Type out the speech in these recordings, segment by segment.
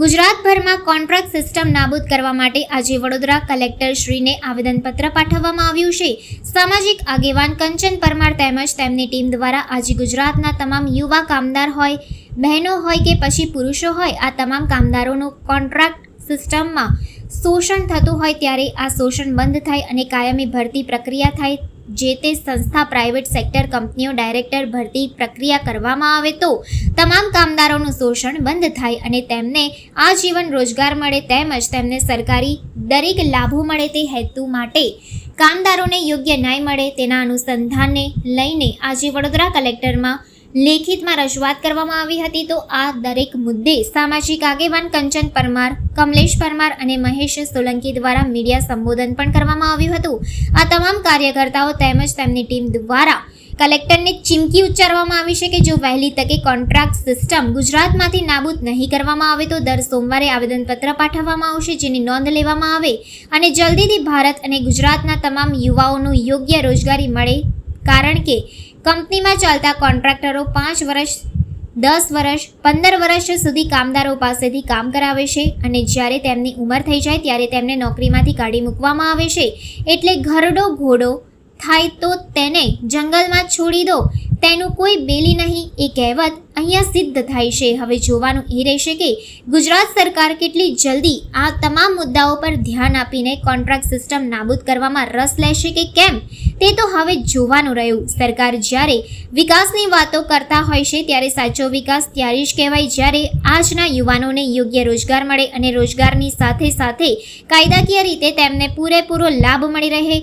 ગુજરાતભરમાં contract system નાબૂદ કરવા માટે આજે વડોદરા કલેક્ટર શ્રીને આવેદનપત્ર પાઠવવામાં આવ્યું છે. સામાજિક આગેવાન કંચન પરમાર તેમજ તેમની ટીમ દ્વારા આજે ગુજરાતના તમામ યુવા કામદાર હોય, બહેનો હોય કે પછી પુરુષો હોય, આ તમામ કામદારોનું કોન્ટ્રાક્ટ સિસ્ટમમાં શોષણ થતું હોય ત્યારે આ શોષણ બંધ થાય અને કાયમી ભરતી પ્રક્રિયા થાય જે તે સંસ્થા પ્રાઇવેટ સેક્ટર કંપનીઓ ડાયરેક્ટર ભરતી પ્રક્રિયા કરવામાં આવે તો તમામ કામદારોનું શોષણ બંધ થાય અને તેમને આજીવન રોજગાર મળે તેમજ તેમને સરકારી દરેક લાભો મળે તે હેતુ માટે કામદારોને યોગ્ય ન્યાય મળે તેના અનુસંધાનને લઈને આજે વડોદરા કલેક્ટરમાં લેખિતમાં રજૂઆત કરવામાં આવી હતી તો આ દરેક મુદ્દે સામાજિક આગેવાન કંચન પરમાર, કમલેશ પરમાર અને મહેશ સોલંકી દ્વારા મીડિયા સંબોધન પણ કરવામાં આવ્યું હતું. આ તમામ કાર્યકર્તાઓ તેમજ તેમની ટીમ દ્વારા કલેક્ટરને ચીમકી ઉચ્ચારવામાં આવી છે કે જો વહેલી તકે કોન્ટ્રાક્ટ સિસ્ટમ ગુજરાતમાંથી નાબૂદ નહીં કરવામાં આવે તો દર સોમવારે આવેદનપત્ર પાઠવવામાં આવશે જેની નોંધ લેવામાં આવે અને જલ્દીથી ભારત અને ગુજરાતના તમામ યુવાઓનું યોગ્ય રોજગારી મળે. કારણ કે કંપનીમાં ચાલતા કોન્ટ્રાક્ટરો પાંચ વર્ષ, દસ વર્ષ, પંદર વર્ષ સુધી કામદારો પાસેથી કામ કરાવે છે અને જ્યારે તેમની ઉંમર થઈ જાય ત્યારે તેમને નોકરીમાંથી કાઢી મૂકવામાં આવે છે. એટલે ઘરડો ઘોડો થાય તો તેને જંગલમાં છોડી દો. તેનું કોઈ બેલી નહીં, એ કહેવત અહીંયા સિદ્ધ થાય છે. હવે જોવાનું એ રહેશે કે ગુજરાત સરકાર કેટલી જલ્દી આ તમામ મુદ્દાઓ પર ધ્યાન આપીને કોન્ટ્રાક્ટ સિસ્ટમ નાબૂદ કરવામાં રસ લેશે કે કેમ? તે તો હવે જોવાનું રહ્યું. સરકાર જ્યારે વિકાસની વાતો કરતા હોય છે, ત્યારે સાચો વિકાસ ત્યારે જ કહેવાય જ્યારે આજના યુવાનોને યોગ્ય રોજગાર મળે અને રોજગારની સાથે સાથે કાયદાકીય રીતે તેમને પૂરેપૂરો લાભ મળી રહે.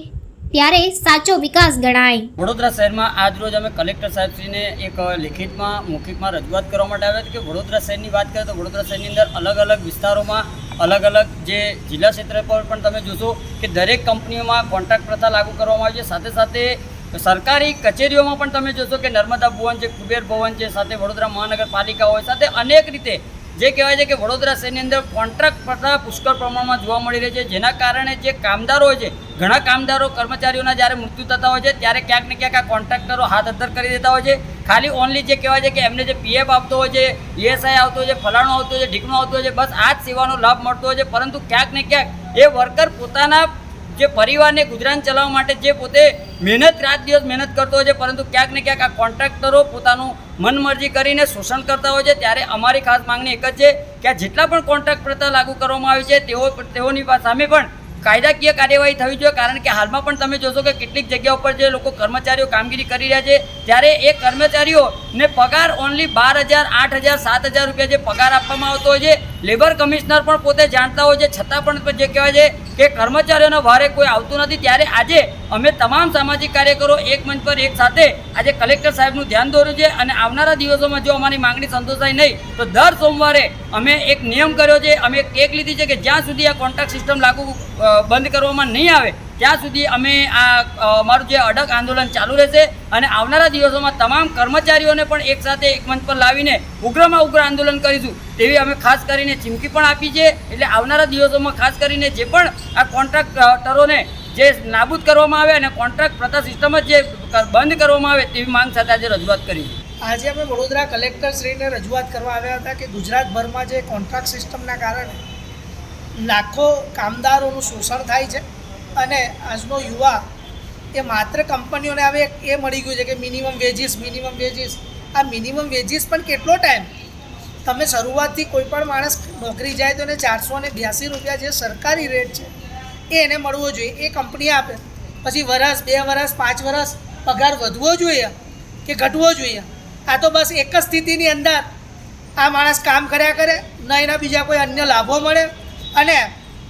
ત્યારે સાચો વિકાસ ગણાય. વડોદરા શહેરમાં આજ રોજ અમે કલેક્ટર સાહેબશ્રીને એક લેખિતમાં, મૌખિકમાં રજૂઆત કરવા માટે આવ્યા હતા કે વડોદરા શહેરની વાત કરીએ તો વડોદરા શહેરની અંદર અલગ અલગ વિસ્તારોમાં અલગ અલગ જે જિલ્લા ક્ષેત્ર પર પણ તમે જોશો કે દરેક કંપનીઓમાં કોન્ટ્રાક્ટ પ્રથા લાગુ કરવામાં આવી છે. સાથે સાથે સરકારી કચેરીઓમાં પણ તમે જોશો કે નર્મદા ભુવન છે, કુબેર ભવન છે, સાથે વડોદરા મહાનગરપાલિકા હોય, સાથે અનેક રીતે જે કહેવાય છે કે વડોદરા શહેરની અંદર કોન્ટ્રાક્ટ પડતા પુષ્કળ પ્રમાણમાં જોવા મળી રહે છે, જેના કારણે જે કામદારો હોય છે, ઘણા કામદારો, કર્મચારીઓના જ્યારે મૃત્યુ થતા હોય છે, ત્યારે ક્યાંક ને ક્યાંક આ કોન્ટ્રાક્ટરો હાથ અદ્ધર કરી દેતા હોય છે. ખાલી ઓનલી જે કહેવાય છે કે એમને જે પીએફ આપતો હોય છે ઈએસઆઈ આવતો હોય છે, ફલાણો આવતો હોય છે, ઢીકણો આવતો હોય છે, બસ આ જ સેવાનો લાભ મળતો હોય છે. પરંતુ ક્યાંક ને ક્યાંક એ વર્કર પોતાના જે પરિવારને ગુજરાન ચલાવવા માટે જે પોતે મહેનત, રાત દિવસ મહેનત કરતો હોય છે, પરંતુ ક્યાંક ને ક્યાંક આ કોન્ટ્રાક્ટરો પોતાનું મનમરજી કરીને શોષણ કરતા હોય છે. ત્યારે અમારી ખાસ માંગણી એક જ છે કે જેટલા પણ કોન્ટ્રાક્ટ પ્રથા લાગુ કરવામાં આવી છે, તેઓ, તેઓની સામે પણ કાયદાકીય કાર્યવાહી થવી જોઈએ, કારણ કે હાલમાં પણ તમે જોશો કે કેટલીક જગ્યાઓ પર જે લોકો કર્મચારીઓ કામગીરી કરી રહ્યા છે, ત્યારે એ કર્મચારીઓને પગાર ઓનલી બાર હજાર, આઠ હજાર, સાત હજાર રૂપિયા જે પગાર આપવામાં આવતો હોય છે લેબર કમિશનર પણ પોતે જાણતા હોય છે, છતાં પણ જે કહેવાય છે કે કર્મચારીઓના વારે કોઈ આવતું નથી. ત્યારે આજે અમે તમામ સામાજિક કાર્યકરો એક મંચ પર એક સાથે આજે કલેક્ટર સાહેબનું ધ્યાન દોર્યું છે અને આવનારા દિવસોમાં જો અમારી માંગણી સંતોષાય નહીં, તો દર સોમવારે અમે એક નિયમ કર્યો છે, અમે એક લીધી છે કે જ્યાં સુધી આ કોન્ટ્રાક્ટ સિસ્ટમ લાગુ બંધ કરવામાં નહીં આવે, ત્યાં સુધી અમે આ અમારું જે અડગ આંદોલન ચાલુ રહેશે અને આવનારા દિવસોમાં તમામ કર્મચારીઓને પણ એક સાથે એક મંચ પર લાવીને ઉગ્રમાં ઉગ્ર આંદોલન કરીશું. તેવી અમે ખાસ કરીને ચીમકી પણ આપી છે, એટલે આવનારા દિવસોમાં ખાસ કરીને જે પણ આ કોન્ટ્રાક્ટરોને જે નાબૂદ કરવામાં આવે અને કોન્ટ્રાક્ટ પ્રથા સિસ્ટમ જ જે બંધ કરવામાં આવે તેવી માંગ સાથે આજે રજૂઆત કરી આજે અમે વડોદરા કલેક્ટર શ્રીને રજૂઆત કરવા આવ્યા હતા કે ગુજરાતભરમાં જે કોન્ટ્રાક્ટ સિસ્ટમના કારણે લાખો કામદારોનું શોષણ થાય છે અને આજનો યુવા એ માત્ર કંપનીઓને હવે એ મળી ગયું છે કે મિનિમમ વેજીસ મિનિમમ વેજીસ. આ મિનિમમ વેજીસ પણ કેટલો ટાઈમ તમે શરૂઆતથી કોઈ પણ માણસ નોકરી જાય તો એને ચારસો ને બ્યાસી રૂપિયા જે સરકારી રેટ છે, એ એને મળવો જોઈએ. એ કંપની આપે. પછી વરસ, બે વરસ, પાંચ વરસ પગાર વધવો જોઈએ કે ઘટવો જોઈએ? આ તો બસ એક જ સ્થિતિની અંદર આ માણસ કામ કર્યા કરે, ન એના બીજા કોઈ અન્ય લાભો મળે અને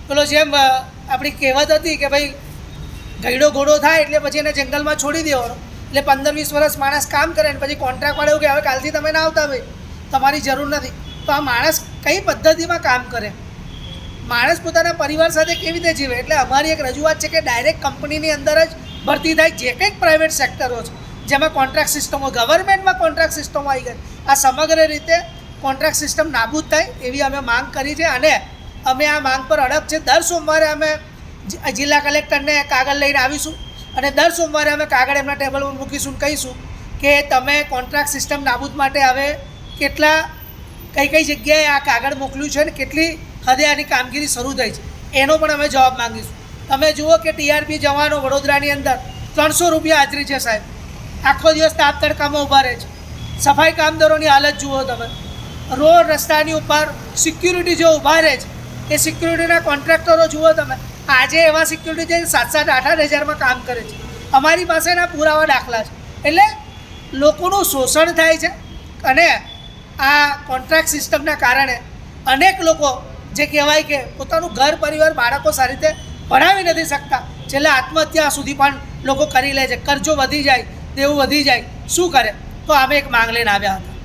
પેલો જેમ આપણી કહેવત હતી કે ભાઈ ગઈડો ઘોડો થાય એટલે પછી એને જંગલમાં છોડી દેવાનો એટલે પંદર વીસ વર્ષ માણસ કામ કરે ને પછી કોન્ટ્રાક્ટ વાળા કે, હવે કાલથી તમે ના આવતા ભાઈ, તમારી જરૂર નથી. તો આ માણસ કઈ પદ્ધતિમાં કામ કરે? માણસ પોતાના પરિવાર સાથે કેવી રીતે જીવે? એટલે અમારી એક રજૂઆત છે કે ડાયરેક્ટ કંપનીની અંદર જ ભરતી થાય જે કંઈક પ્રાઇવેટ સેક્ટરો છે. જેમાં કોન્ટ્રાક્ટ સિસ્ટમો ગવર્મેન્ટમાં કોન્ટ્રાક્ટ સિસ્ટમો આવી ગઈ. આ સમગ્ર રીતે કોન્ટ્રાક્ટ સિસ્ટમ નાબૂદ થાય એવી અમે માંગ કરી છે અને અમે આ માંગ પર અડગ છે. દર સોમવારે અમે જિલ્લા કલેક્ટરને કાગળ લઈને આવીશું અને દર સોમવારે અમે કાગળ એમના ટેબલ પર મૂકીશું કહીશું કે તમે કોન્ટ્રાક્ટ સિસ્ટમ નાબૂદ માટે હવે કેટલા, કઈ કઈ જગ્યાએ આ કાગળ મોકલ્યું છે ને કેટલી હદે આની કામગીરી શરૂ થઈ છે. એનો પણ અમે જવાબ માંગીશું. તમે જુઓ કે ટીઆરપી જવાનો વડોદરાની અંદર ત્રણસો રૂપિયા હાજરી છે સાહેબ. આખો દિવસ તાપ તડકામાં ઊભા રહે છે. સફાઈ કામદારોની હાલત જુઓ તમે. રોડ રસ્તાની ઉપર સિક્યુરિટી જે ઊભા રહે છે એ સિક્યુરિટીના કોન્ટ્રાક્ટરો જુઓ તમે. આજે એવા સિક્યુરિટી છે સાત સાત આઠ આઠ હજારમાં કામ કરે છે. અમારી પાસેના પુરાવા દાખલા છે. એટલે લોકોનું શોષણ થાય છે અને આ કોન્ટ્રાક્ટ સિસ્ટમના કારણે અનેક લોકો જે કહેવાય કે પોતાનું ઘર, પરિવાર, બાળકો સારી રીતે ભણાવી નથી શકતા. છેલ્લે આત્મહત્યા સુધી પણ લોકો કરી લે છે. કરજો વધી જાય, દેવું વધી જાય. શું કરે? તો અમે એક માંગ લઈને આવ્યા હતા.